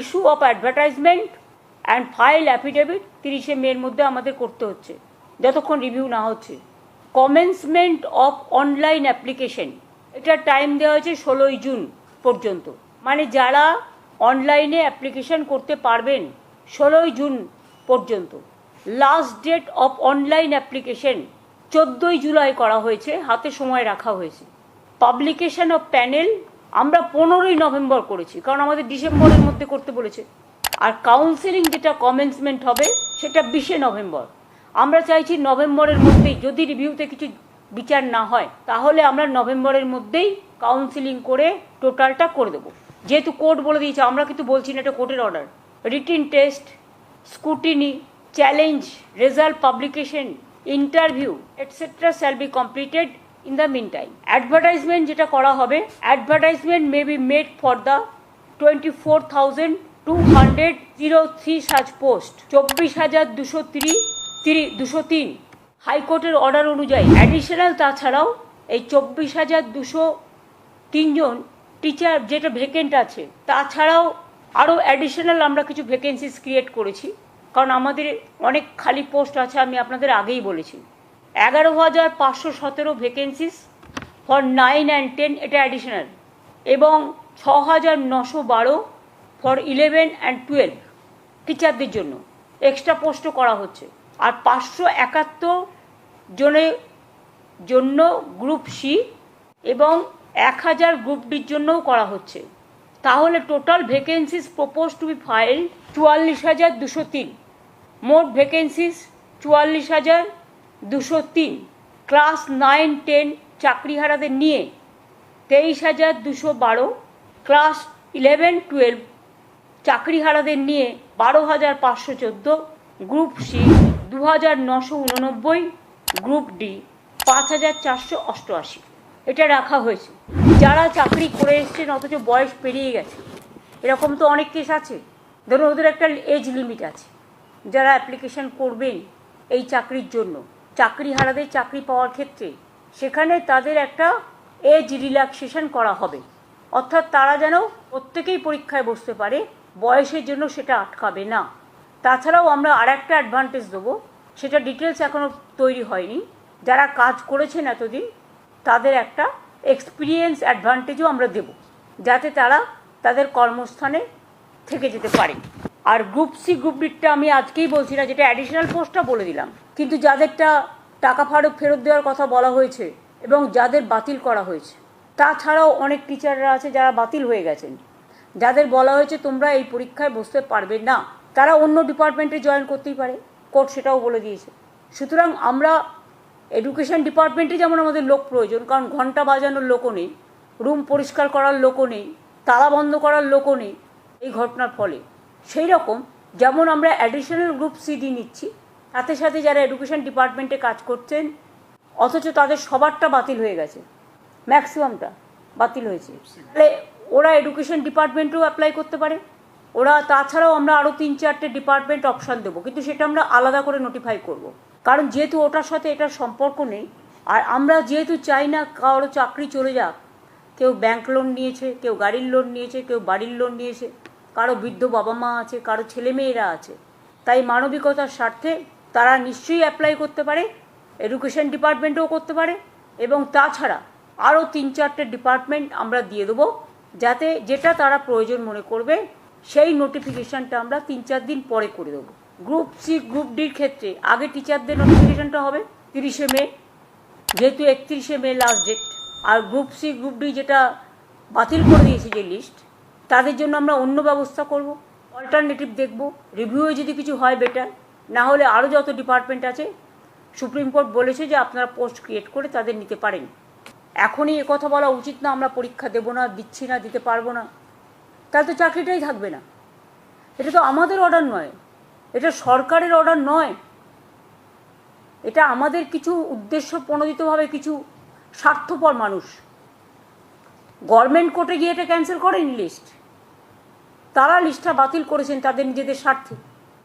Issue of advertisement and file affidavit তিরিশে মের মধ্যে আমাদের করতে হচ্ছে। যতক্ষণ রিভিউ না হচ্ছে। কমেন্সমেন্ট অফ অনলাইন অ্যাপ্লিকেশন এটা টাইম দেওয়া হয়েছে ষোলোই জুন পর্যন্ত। মানে যারা অনলাইনে অ্যাপ্লিকেশন করতে পারবেন ষোলোই জুন পর্যন্ত। Last date of online application চোদ্দোই জুলাই করা হয়েছে, হাতে সময় রাখা হয়েছে। পাবলিকেশন অফ প্যানেল আমরা পনেরোই নভেম্বর করেছি, কারণ আমাদের ডিসেম্বরের মধ্যে করতে বলেছে। আর কাউন্সিলিং যেটা কমেন্সমেন্ট হবে, সেটা বিশে নভেম্বর। আমরা চাইছি নভেম্বরের মধ্যেই যদি রিভিউতে কিছু বিচার না হয়, তাহলে আমরা নভেম্বরের মধ্যেই কাউন্সিলিং করে টোটালটা করে দেবো। যেহেতু কোর্ট বলে দিয়েছে, আমরা কিন্তু বলছি না এটা কোর্টের order written test scrutiny challenge result publication interview etcetera shall be completed in the mean time advertisement যেটা করা হবে advertisement may be made for the twenty four thousand two hundred zero three such post চব্বিশ হাজার দুশো তিরিশ তিরি দুশো তিন হাইকোর্টের অর্ডার অনুযায়ী। অ্যাডিশনাল তাছাড়াও, এই চব্বিশ হাজার দুশো তিনজন টিচার যেটা ভ্যাকেন্ট আছে, তাছাড়াও আরও অ্যাডিশনাল আমরা কিছু ভ্যাকেন্সিস ক্রিয়েট করেছি। কারণ আমাদের অনেক খালি পোস্ট আছে, আমি আপনাদের আগেই বলেছি। এগারো হাজার পাঁচশো সতেরো vacancies for nine and ten এটা অ্যাডিশনাল এবং ছ হাজার নশো বারো ফর ইলেভেন অ্যান্ড টুয়েলভ টিচারদের জন্য। এক্সট্রা পোস্টও করা হচ্ছে। আর পাঁচশো একাত্তর জনের জন্য গ্রুপ সি এবং এক হাজার গ্রুপ ডির জন্যও করা হচ্ছে। তাহলে total vacancies propose to be file চুয়াল্লিশ হাজার দুশো তিন। মোট ভ্যাকেন্সিস চুয়াল্লিশ হাজার দুশো তিন, ক্লাস নাইন, টেন চাকরিহারাদের নিয়ে তেইশ হাজার দুশো বারো, ক্লাস ইলেভেন, টুয়েলভ চাকরিহারাদের নিয়ে বারো হাজার পাঁচশো চোদ্দ, গ্রুপ সি দু হাজার নশো উননব্বই, গ্রুপ ডি পাঁচ হাজার চারশো অষ্টআশি। এটা রাখা হয়েছে। যারা চাকরি করে এসছেন, অথচ বয়স পেরিয়ে গেছে। এরকম তো অনেক কেস আছে। ধরুন ওদের একটা এজ লিমিট আছে। যারা অ্যাপ্লিকেশন করবেন এই চাকরির জন্য। চাকরি হারাদের চাকরি পাওয়ার ক্ষেত্রে সেখানে তাদের একটা এজ রিল্যাক্সেশন করা হবে। অর্থাৎ তারা যেন প্রত্যেকেই পরীক্ষায় বসতে পারে, বয়সের জন্য সেটা আটকাবে না। তাছাড়াও আমরা আর একটা অ্যাডভান্টেজ দেবো, সেটা ডিটেলস এখনও তৈরি হয়নি। যারা কাজ করেছেন এতদিন, তাদের একটা এক্সপিরিয়েন্স অ্যাডভান্টেজও আমরা দেব, যাতে তারা তাদের কর্মস্থানে থেকে যেতে পারে। আর গ্রুপ সি গ্রুপ ডিটা আমি আজকেই বলছি না, যেটা অ্যাডিশনাল পোস্টটা বলে দিলাম। কিন্তু যাদেরটা টাকা ফারুক ফেরত দেওয়ার কথা বলা হয়েছে এবং যাদের বাতিল করা হয়েছে, তাছাড়াও অনেক টিচাররা আছে যারা বাতিল হয়ে গেছেন। যাদের বলা হয়েছে তোমরা এই পরীক্ষায় বসতে পারবে না, তারা অন্য ডিপার্টমেন্টে জয়েন করতেই পারে, কোর্ট সেটাও বলে দিয়েছে। সুতরাং আমরা এডুকেশন ডিপার্টমেন্টে যেমন আমাদের লোক প্রয়োজন, কারণ ঘণ্টা বাজানোর লোকও নেই, রুম পরিষ্কার করার লোকও নেই, তালা বন্ধ করার লোকও নেই, এই ঘটনার ফলে। সেই রকম যেমন আমরা অ্যাডিশনাল গ্রুপ সিডি নিচ্ছি সাথে সাথে যারা এডুকেশন ডিপার্টমেন্টে কাজ করছেন, অথচ তাদের সবারটা বাতিল হয়ে গেছে। ম্যাক্সিমামটা বাতিল হয়েছে। তাহলে ওরা এডুকেশন ডিপার্টমেন্টেও অ্যাপ্লাই করতে পারে। ওরা তাছাড়াও আমরা আরও তিন চারটে ডিপার্টমেন্ট অপশান দেবো, কিন্তু সেটা আমরা আলাদা করে নোটিফাই করব। কারণ যেহেতু ওটার সাথে এটার সম্পর্ক নেই, আর আমরা যেহেতু চাই না কারও চাকরি চলে যাক, কেউ ব্যাংক লোন নিয়েছে, কেউ গাড়ির লোন নিয়েছে, কেউ বাড়ির লোন নিয়েছে, কারও বৃদ্ধ বাবা মা আছে, কারও ছেলেমেয়েরা আছে, তাই মানবিকতার স্বার্থে তারা নিশ্চয়ই অ্যাপ্লাই করতে পারে এডুকেশন ডিপার্টমেন্টেও করতে পারে, এবং তাছাড়া আরও তিন চারটে ডিপার্টমেন্ট আমরা দিয়ে দেবো, যাতে যেটা তারা প্রয়োজন মনে করবে, সেই নোটিফিকেশানটা আমরা তিন চার দিন পরে করে দেবো। গ্রুপ সি গ্রুপ ডির ক্ষেত্রে আগে টিচারদের নোটিফিকেশানটা হবে তিরিশে মে, যেহেতু একত্রিশে মে লাস্ট ডেট আর গ্রুপ সি গ্রুপ ডি যেটা বাতিল করে দিয়েছে যে লিস্ট তাদের জন্য আমরা অন্য ব্যবস্থা করব অল্টারনেটিভ দেখব রিভিউয়ে যদি কিছু হয় বেটার না হলে আরও যত ডিপার্টমেন্ট আছে সুপ্রিম কোর্ট বলেছে যে আপনারা পোস্ট ক্রিয়েট করে তাদের নিতে পারেন। এখনই কথা বলা উচিত না, আমরা পরীক্ষা দেবো না, দিচ্ছি না, দিতে পারব না। তাহলে তো চাকরিটাই থাকবে না। এটা তো আমাদের অর্ডার নয়। এটা সরকারের অর্ডার নয়। এটা আমাদের কিছু উদ্দেশ্য প্রণোদিতভাবে কিছু স্বার্থপর মানুষ। গভর্নমেন্ট কোর্টে গিয়ে এটা ক্যান্সেল করেনি লিস্ট তারা লিস্টটা বাতিল করেছেন তাদের নিজেদের স্বার্থে।